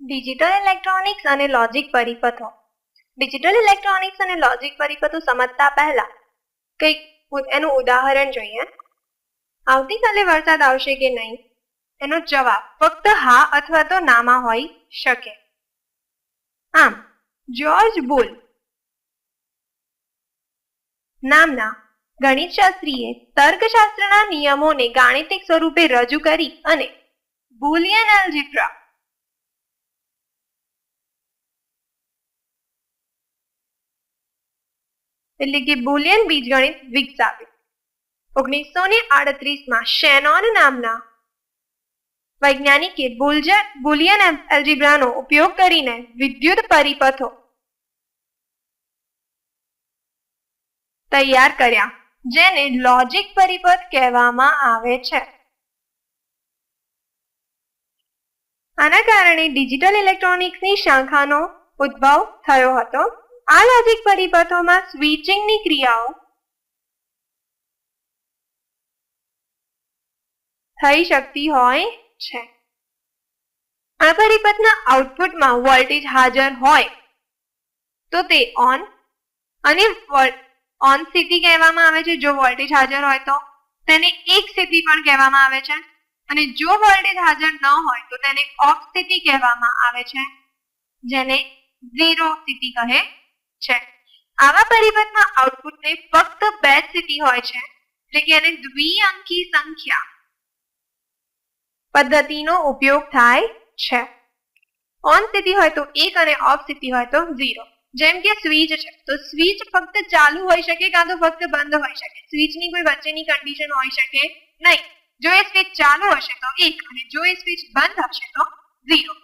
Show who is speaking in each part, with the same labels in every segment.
Speaker 1: Digital electronics અને logic પરિપથો. Digital electronics અને લોજિક પરિપથો સમજતા પહેલા કંઈક એનું ઉદાહરણ જોઈએ. આવતીકાલે વરસાદ આવશે કે નહીં? એનો જવાબ ફક્ત હા અથવા તો નામાં હોઈ શકે. આમ જ્યોર્જ બુલ નામના ગણિતશાસ્ત્રીએ તર્કશાસ્ત્રના નિયમોને ગાણિતિક સ્વરૂપે રજૂ કરી અને બુલિયન એલ્જિબ્રા એટલે કે બુલિયન બીજગણિત વિકસાવ્યું. ઓગણીસો ને આડત્રીસમાં શેનોન નામના વૈજ્ઞાનિકે બુલિયન એલ્જિબ્રાનો ઉપયોગ કરીને વિદ્યુત પરિપથો તૈયાર કર્યા, જેને લોજિક પરિપથ કહેવામાં આવે છે. આના કારણે ડિજિટલ ઇલેક્ટ્રોનિક્સની શાખાનો ઉદ્ભવ થયો હતો. આ લોજિક પરિપથોમાં સ્વિચિંગની ક્રિયાઓ થઈ શકતી હોય છે. આ પરિપથના આઉટપુટમાં વોલ્ટેજ હાજર હોય તો તે ઓન અને ઓન સ્થિતિ કહેવામાં આવે છે. જો વોલ્ટેજ હાજર હોય તો તેને એક સ્થિતિ પણ કહેવામાં આવે છે અને જો વોલ્ટેજ હાજર ન હોય તો તેને ઓફ સ્થિતિ કહેવામાં આવે છે, જેને ઝીરો સ્થિતિ કહે છે. આવા પરિપથમાં આઉટપુટને ફક્ત બે સ્થિતિ હોય છે, એટલે કે એને દ્વિઅંકી સંખ્યા પદ્ધતિનો ઉપયોગ થાય છે. ઓન સ્થિતિ હોય તો એક અને ઓફ સ્થિતિ હોય તો ઝીરો જેમ કે સ્વિચ છે, તો સ્વિચ ફક્ત ચાલુ હોઈ શકે કાં તો ફક્ત બંધ હોઈ શકે. સ્વિચની કોઈ વચ્ચેની કન્ડિશન હોઈ શકે નહીં. જો એ સ્વિચ ચાલુ હશે તો એક અને જો એ સ્વિચ બંધ હશે તો ઝીરો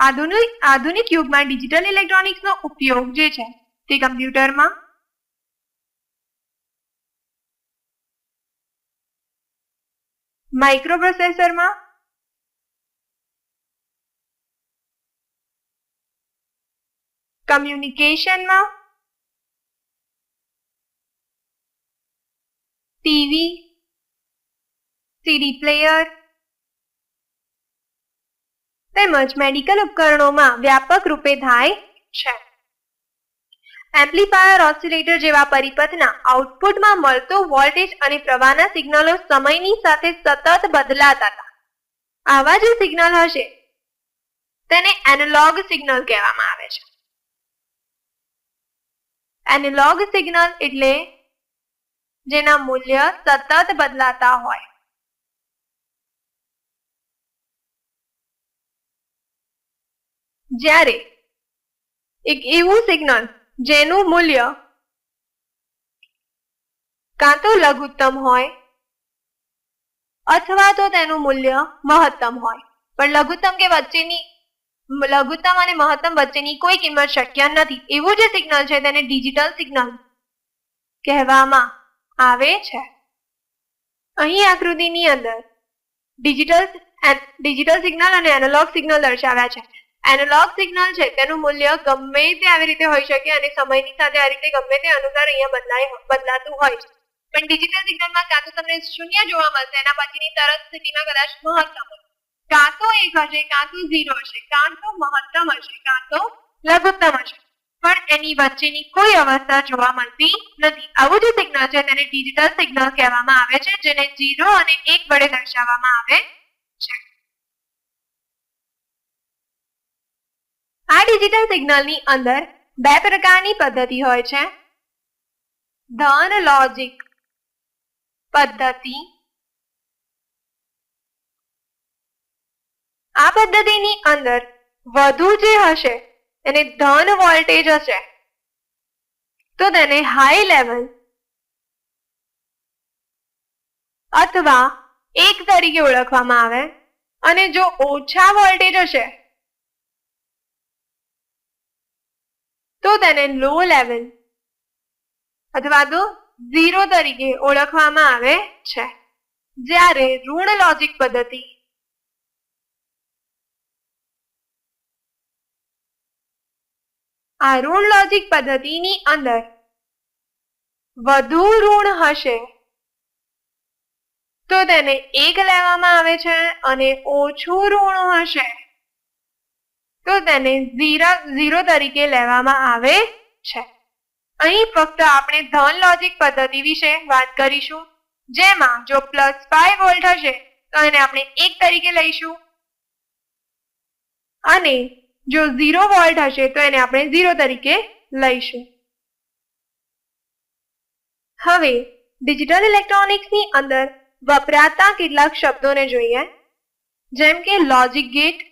Speaker 1: આધુનિક આધુનિક યુગમાં ડિજિટલ ઇલેક્ટ્રોનિક્સનો ઉપયોગ જે છે તે કમ્પ્યુટરમાં માઇક્રોપ્રોસેસરમાં કમ્યુનિકેશનમાં ટીવી સીડી પ્લેયર તેમજ મેડિકલ ઉપકરણોમાં વ્યાપક રૂપે થાય છે. એમ્પ્લીફાયર ઓસિલેટર જેવા પરિપથના આઉટપુટમાં મળતો વોલ્ટેજ અને પ્રવાહના સિગ્નલો સમયની સાથે સતત બદલાતા હતા. આવા જે સિગ્નલ હશે. તેને એનાલોગ સિગ્નલ કહેવામાં આવે છે. એનાલોગ સિગ્નલ એટલે જેના મૂલ્ય સતત બદલાતા હોય. જ્યારે એક એવું સિગ્નલ જેનું મૂલ્ય કાં તો લઘુત્તમ હોય અથવા તો તેનું મૂલ્ય મહત્તમ હોય. પણ લઘુત્તમ કે વચ્ચેની લઘુત્તમ અને મહત્તમ વચ્ચેની કોઈ કિંમત શક્ય નથી. એવું જે સિગ્નલ છે તેને ડિજિટલ સિગ્નલ કહેવામાં આવે છે. અહીં આકૃતિની અંદર ડિજિટલ ડિજિટલ સિગ્નલ અને એનાલોગ સિગ્નલ દર્શાવ્યા છે. એનાલોગ સિગ્નલ છે તેનું મૂલ્ય ગમે તે આવી રીતે હોઈ શકે અને સમયની સાથે આ રીતે ગમે તે અનુસાર અહીંયા બદલાય બદલાતું હોય છે. પણ ડિજિટલ સિગ્નલમાં કાં તો તમને શૂન્ય જોવા મળશે, એના પછીની તરત સ્થિતિમાં કદાચ મહત્તમ કાં તો એક હશે, કાં તો ઝીરો હશે, કાં તો મહત્તમ હશે, કાં તો લઘુત્તમ હશે. પણ એની વચ્ચેની કોઈ અવસ્થા જોવા મળતી નથી. આવું જે સિગ્નલ છે તેને ડિજિટલ સિગ્નલ કહેવામાં આવે છે, જેને ઝીરો અને એક વડે દર્શાવવામાં આવે છે આ ડિજિટલ સિગ્નલની અંદર બે પ્રકારની પદ્ધતિ હોય છે. ધન લોજિક પદ્ધતિ. આ પદ્ધતિની અંદર વધુ જે હશે, એને ધન વોલ્ટેજ હશે. તો તેને હાઈ લેવલ અથવા એક તરીકે ઓળખવામાં આવે. અને જો ઓછા વોલ્ટેજ હશે તો તેને લો લેવલ. અથવા તો ઝીરો તરીકે ઓળખવામાં આવે છે. જ્યારે ઋણ લોજિક પદ્ધતિ આ ઋણ લોજિક પદ્ધતિની અંદર વધુ ઋણ હશે, તો તેને એક લેવામાં આવે છે અને ઓછું ઋણ હશે. તો તેને ઝીરો ઝીરો તરીકે લેવામાં આવે છે. અહીં ફક્ત આપણે ધન લોજિક પદ્ધતિ વિશે વાત કરીશું. જેમાં જો પ્લસ ફાઈવ વોલ્ટ હશે, તો એને આપણે એક તરીકે લઈશું. અને જો ઝીરો વોલ્ટ હશે, તો એને આપણે ઝીરો તરીકે લઈશું. હવે ડિજિટલ ઇલેક્ટ્રોનિક્સની અંદર વપરાતા કેટલાક શબ્દોને જોઈએ. જેમ કે લોજિક ગેટ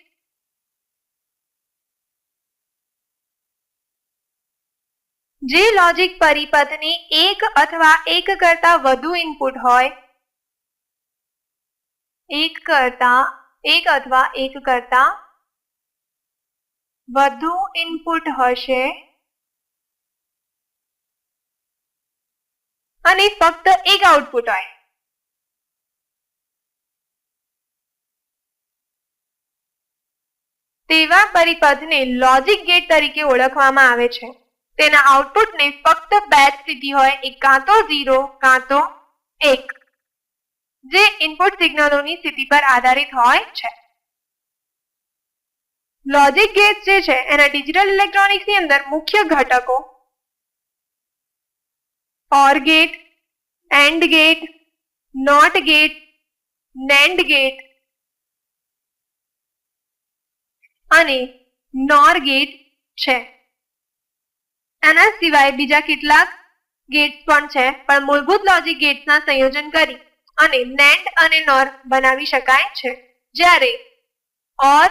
Speaker 1: જે લોજિક પરિપથની એક અથવા એક કરતા વધુ ઇનપુટ હોય, એક કરતા એક અથવા એક કરતા વધુ ઇનપુટ હશે. અને ફક્ત એક આઉટપુટ હોય. તેવા પરિપથને લોજિક ગેટ તરીકે ઓળખવામાં આવે છે. તેના આઉટપુટને ફક્ત બે જ સ્થિતિ હોય એ કાં તો ઝીરો કાં તો એક, જે ઇનપુટ સિગ્નલોની સ્થિતિ પર આધારિત હોય છે. લોજિક ગેટ જે છે, એના ડિજિટલ ઇલેક્ટ્રોનિક્સની અંદર મુખ્ય ઘટકો OR gate AND gate NOT gate NAND gate અને નોર ગેટ છે. એના સિવાય બીજા કેટલાક ગેટ્સ પણ છે, પણ મૂળભૂત લોજિક ગેટ્સના સંયોજન કરી અને નેન્ડ અને નોર બનાવી શકાય છે. જ્યારે ઓર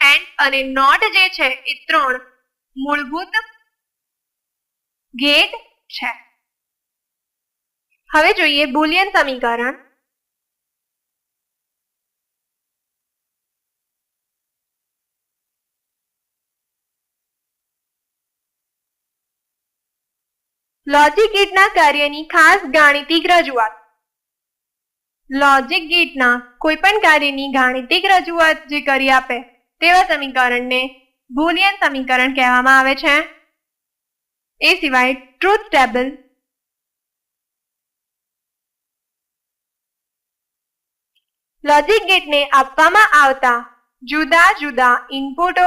Speaker 1: એન્ડ અને નોટ જે છે, એ ત્રણ મૂળભૂત ગેટ છે. હવે જોઈએ બુલિયન સમીકરણ. લોજિક ગેટના કાર્યની ખાસ ગાણિતિક રજૂઆત. લોજિક ગેટના કોઈ પણ કાર્યની ગાણિતિક રજૂઆત જે કરી આપે, તેવા સમીકરણને બુલિયન સમીકરણ કહેવામાં આવે છે. એ સિવાય ટ્રુથ ટેબલ લોજિક ગેટને આપવામાં આવતા જુદા જુદા ઇનપુટો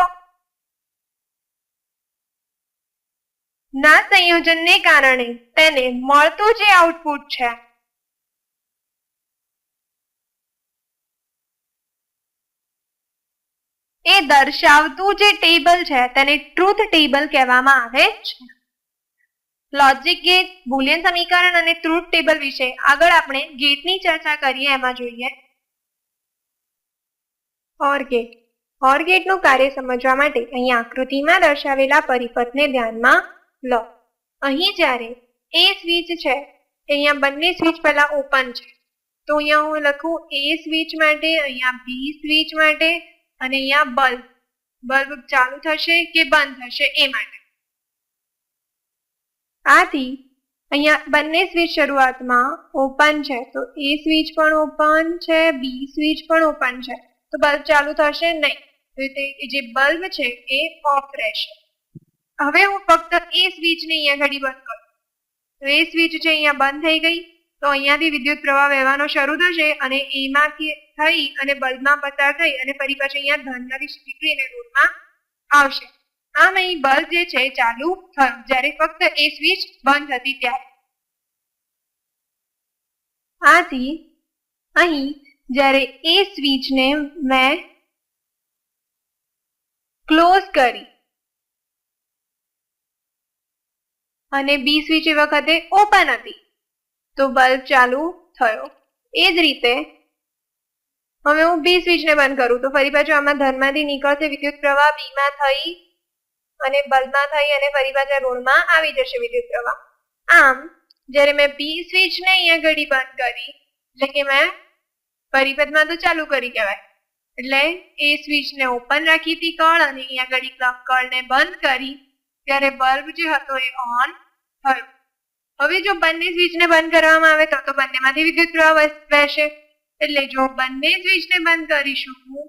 Speaker 1: ના સંયોજનને કારણે તેને મળતું જે આઉટપુટ છે. એ દર્શાવતું જે ટેબલ છે તેને ટ્રુથ ટેબલ કહેવામાં આવે છે. લોજિક ગેટ બુલિયન સમીકરણ અને ટ્રુથ ટેબલ વિશે આગળ આપણે ગેટની ચર્ચા કરીએ, એમાં જોઈએ. ઓર ગેટ ઓર ગેટનું કાર્ય સમજવા માટે અહીં આકૃતિમાં દર્શાવેલા પરિપથને ધ્યાનમાં લો, અહીં જ્યારે એ સ્વિચ છે અહીંયા બંને સ્વિચ પહેલા ઓપન છે. તો અહીંયા હું લખું એ સ્વિચ માટે, અહીંયા બી સ્વિચ માટે, અને અહીંયા બલ્બ. બલ્બ ચાલુ થશે કે બંધ થશે એ માટે. આથી અહીંયા બંને સ્વિચ શરૂઆતમાં ઓપન છે, તો એ સ્વિચ પણ ઓપન છે, બી સ્વિચ પણ ઓપન છે. તો બલ્બ ચાલુ થશે? નહીં. તો જે બલ્બ છે, એ ઓફ રહેશે. હવે હું ફક્ત એ સ્વિચને અહીંયા ઘડી બંધ કરું. તો એ સ્વિચ છે અહીંયા બંધ થઈ ગઈ, તો અહીંયાથી વિદ્યુત પ્રવાહ વહેવાનો શરૂ થશે અને એમાંથી થઈ અને બલ્બમાં પસાર થઈ અને ફરી પાછું અહીંયા ધનની નીકળીને રોડમાં આવશે. આમ અહીં બલ્બ જે છે ચાલુ થયું, જ્યારે ફક્ત એ સ્વિચ બંધ હતી ત્યારે. આથી અહીં જ્યારે એ સ્વિચને મેં ક્લોઝ કરી અને બી સ્વિચ એ વખતે ઓપન હતી. તો બલ્બ ચાલુ થયો. એ જ રીતે હવે હું બી સ્વિચને બંધ કરું. તો ફરી પાછું આમાં ધનમાંથી નીકળશે, વિદ્યુત પ્રવાહ બીમાં થઈ અને બલ્બમાં થઈ અને ફરી પાછા રોડમાં આવી જશે વિદ્યુત પ્રવાહ. આમ, જ્યારે મેં બી સ્વિચને અહીંયા ઘડી બંધ કરી, એટલે કે મેં પરિપથમાં તો ચાલુ કરી કહેવાય. એટલે એ સ્વિચને ઓપન રાખી હતી કળ અને અહીંયા ઘડી કળને બંધ કરી ત્યારે બલ્બ જે હતો એ ઓન થયો. હવે જો બંને સ્વિચને બંધ કરવામાં આવે તો તો બંનેમાંથી વિદ્યુત પ્રવાહ વહેશે. એટલે જો બંને સ્વિચને બંધ કરીશું,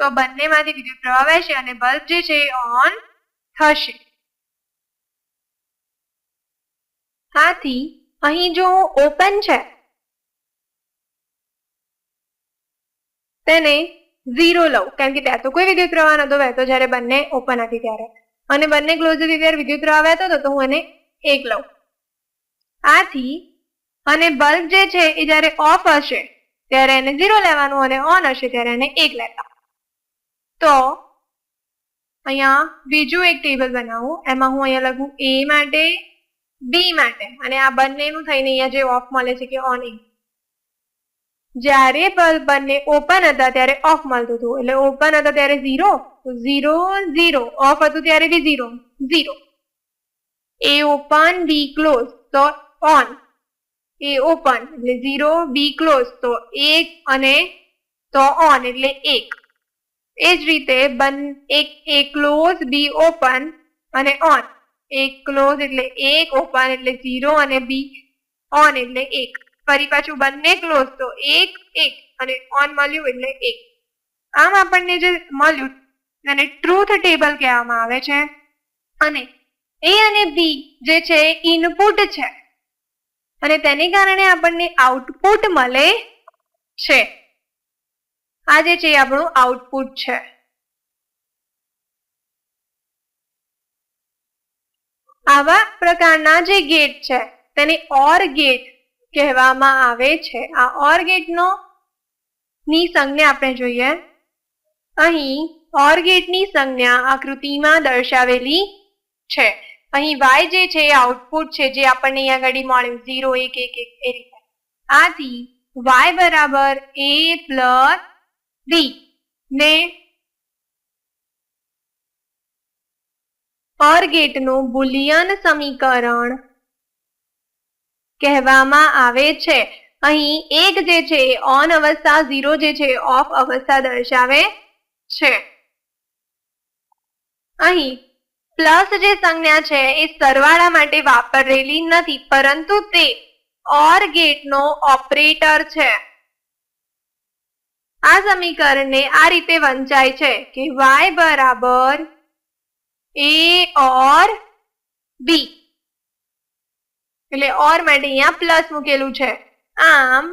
Speaker 1: તો બંનેમાંથી વિદ્યુત પ્રવાહ વહેશે અને બલ્બ જે છે એ ઓન થશે. આથી અહીં જો ઓપન છે, તેને ઝીરો લઉં. કારણ કે ત્યાં તો કોઈ વિદ્યુત પ્રવાહ નતો વહેતો જ્યારે બંને ઓપન હતી ત્યારે. અને બંને ક્લોઝલી ત્યારે વિદ્યુત વહેતો હતો, તો હું એને એક લઉં. આથી અને બલ્બ જે છે, એ જ્યારે ઓફ હશે, ત્યારે એને ઝીરો લેવાનું અને ઓન હશે, ત્યારે એને એક લેતા. તો અહીંયા બીજું એક ટેબલ બનાવું. એમાં હું અહીંયા લખું એ માટે બી માટે. અને આ બંનેનું થઈને અહીંયા જે ઓફ મળે છે, કે ઓન એ. જ્યારે બલ્બ બંને ઓપન હતા, ત્યારે ઓફ મળતું હતું. એટલે ઓપન હતા, ત્યારે ઝીરો ઝીરો ઝીરો ઓફ હતું ત્યારે B zero zero A open B close તો ઓન એ ઓપન એટલે ઝીરો બી ક્લોઝ તો એક અને તો ઓન એટલે એક. એ જ રીતે બન, એક એ ક્લોઝ બી ઓપન અને ઓન એક ક્લોઝ એટલે એક ઓપન એટલે ઝીરો અને બી ઓન એટલે એક. ફરી પાછું બંને ક્લોઝ તો એક એક. અને ઓન મળ્યું એટલે એક. આમ આપણને જે મળ્યું એને ટ્રુથ ટેબલ કહેવામાં આવે છે. અને એ અને બી જે છે ઇનપુટ છે. અને તેને કારણે આપણને આઉટપુટ મળે છે. આ જે છે આપણું આઉટપુટ છે. આવા પ્રકારના જે ગેટ છે, તેને ઓર ગેટ કહેવામાં આવે છે. આ ઓર ગેટનો ની સંજ્ઞા આપણે જોઈએ. અહીં ઓર ગેટની સંજ્ઞા આકૃતિમાં દર્શાવેલી છે. અહીં વાય જે છે આઉટપુટ છે, જે આપણને અહીંયા આગળ મળ્યું ઝીરો એક એક એક, એ રીતે. આથી વાય બરાબર એ પ્લસ બી ને ઓર ગેટનું બુલિયન સમીકરણ કહેવામાં આવે છે. અહીં એક જે છે ઓન અવસ્થા ઝીરો જે છે ઓફ અવસ્થા દર્શાવે છે. અહીં પ્લસ જે સંજ્ઞા છે એ સરવાળા માટે વાપરેલી નથી, પરંતુ તે ઓર ગેટનો ઓપરેટર છે. આ સમીકરણને આ રીતે વંચાય છે કે વાય બરાબર એ ઓર બી એટલે ઓર માટે અહીંયા પ્લસ મૂકેલું છે. આમ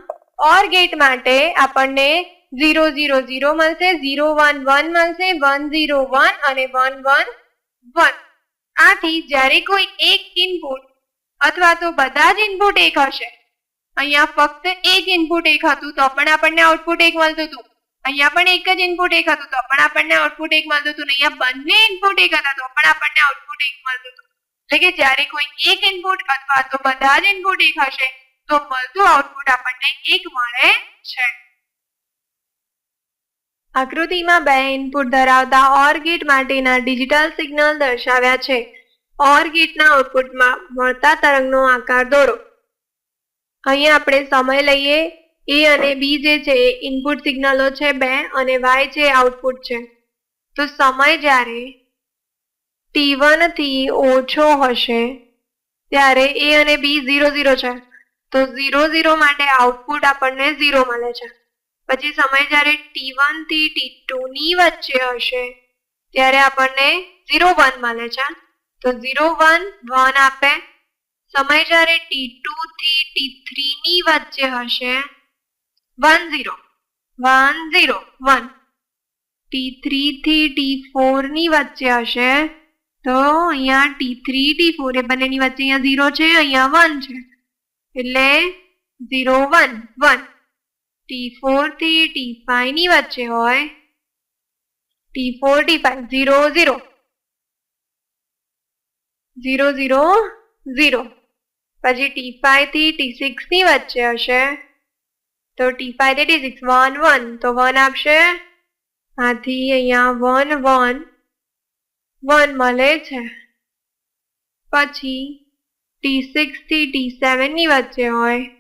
Speaker 1: ઓર ગેટ માટે આપણને ઝીરો ઝીરો ઝીરો મળશે, ઝીરો વન વન મળશે, વન ઝીરો વન અને વન વન વન. આથી જ્યારે કોઈ એક ઇનપુટ અથવા તો બધા જ ઇનપુટ એક હશે, અહીંયા ફક્ત એક ઇનપુટ એક હતું, તો પણ આપણને આઉટપુટ એક મળતું હતું. અહીંયા પણ એક જ ઇનપુટ એક હતું, તો પણ આપણને આઉટપુટ એક મળતું હતું. અહીંયા બંને ઇનપુટ એક હતા, તો પણ આપણને આઉટપુટ એક મળતું હતું. એટલે કે જ્યારે કોઈ એક ઇનપુટ અથવા તો બધા જ ઇનપુટ એક હશે, તો મળતું આઉટપુટ આપણને એક મળે છે. આકૃતિમાં બે ઇનપુટ ધરાવતા ઓર ગેટ માટેના ડિજિટલ સિગ્નલ દર્શાવ્યા છે. ઓર ગેટના આઉટપુટમાં મળતા તરંગનો આકાર દોરો. અહીંયા આપણે સમય લઈએ. એ અને બી જે છે એ ઇનપુટ સિગ્નલો છે બે અને વાય છે આઉટપુટ છે. તો સમય જ્યારે ટી વનથી ઓછો હશે, ત્યારે એ અને બી ઝીરો ઝીરો છે. તો ઝીરો ઝીરો માટે આઉટપુટ આપણને ઝીરો મળે છે. પછી સમય જ્યારે ટી વનથી ટી ટુ ની વચ્ચે હશે, ત્યારે આપણને ઝીરો વન મળે છે. તો ઝીરો વન વન આપે. સમય જ્યારે ટી ટુ થી ટી થ્રી ની વચ્ચે હશે one zero one zero one T three થી ટી ફોરની વચ્ચે હશે, તો અહીંયા ટી થ્રી ટી ફોર એ બંનેની વચ્ચે અહીંયા ઝીરો છે, અહીંયા વન છે. એટલે ઝીરો વન વન ટી ફોરથી ટી ફાઈવની વચ્ચે હોય. T four T five zero zero zero zero zero પછી ટી ફાઈવથી ટી સિક્સની વચ્ચે હશે. તો ટી ફાઈવથી ટી સિક્સ વન વન તો વન આપશે. આથી અહીંયા વન વન વન મળે છે. પછી ટી સિક્સથી ટી સેવનની વચ્ચે હોય.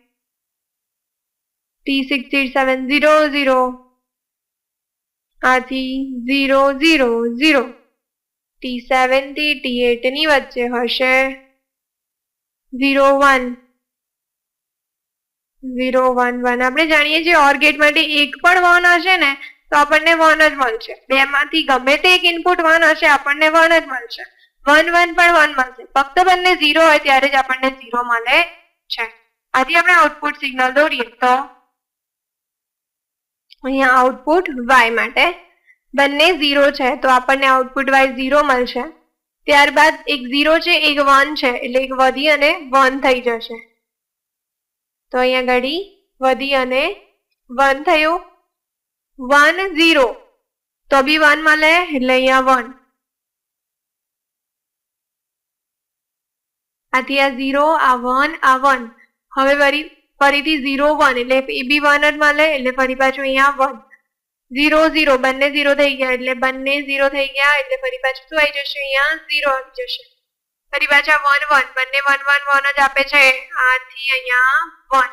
Speaker 1: ટી સિક્સથી સેવન ઝીરો ઝીરો આથી ઝીરો ઝીરો ઝીરો ટી સેવનથી ટી એટની વચ્ચે હશે. Zero one zero one one આપણે જાણીએ છીએ ઓર ગેટ માટે એક પણ વન હશે ને, તો આપણને વન જ મળશે. બે માંથી ગમે તે એક ઇનપુટ વન હશે, આપણને વન જ મળશે. વન વન પણ વન મળશે. ફક્ત બંને ઝીરો હોય, ત્યારે જ આપણને ઝીરો મળે છે. આથી આપણે આઉટપુટ સિગ્નલ દોરીએ તો અહીંયા આઉટપુટ વાય માટે બંને ઝીરો છે, તો આપણને આઉટપુટ વાય ઝીરો મળશે. ત્યારબાદ એક ઝીરો છે, એક વન છે, એટલે એક વધી અને વન થઈ જશે. તો અહીંયા ઘડી વધી અને વન થયું. વન ઝીરો તો બી વન મળે, એટલે અહીંયા વન આથી આ ઝીરો આ વન આ વન હવે વળી ફરીથી ઝીરો વન એટલે એ વન જ મળે, એટલે ફરી પાછું અહીંયા વન ઝીરો ઝીરો બંને ઝીરો થઈ ગયા, એટલે બંને ઝીરો થઈ ગયા, એટલે ફરી પાછું શું આવી જશે અહીંયા? ઝીરો આવી જશે. ફરી પાછા વન વન બંને વન વન વન જ આપે છે. આથી અહીંયા વન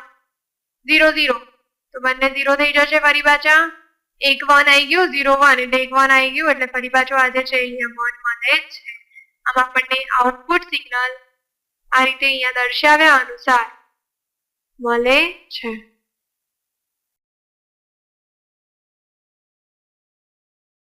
Speaker 1: ઝીરો ઝીરો તો બંને ઝીરો થઈ જશે ફરી પાછા. એક વન આવી ગયું ઝીરો વન એટલે એક વન આવી ગયું, એટલે ફરી પાછું આજે છે અહીંયા વન મળે જ છે. આમ આપણને આઉટપુટ સિગ્નલ આ રીતે અહીંયા દર્શાવ્યા અનુસાર મળે છે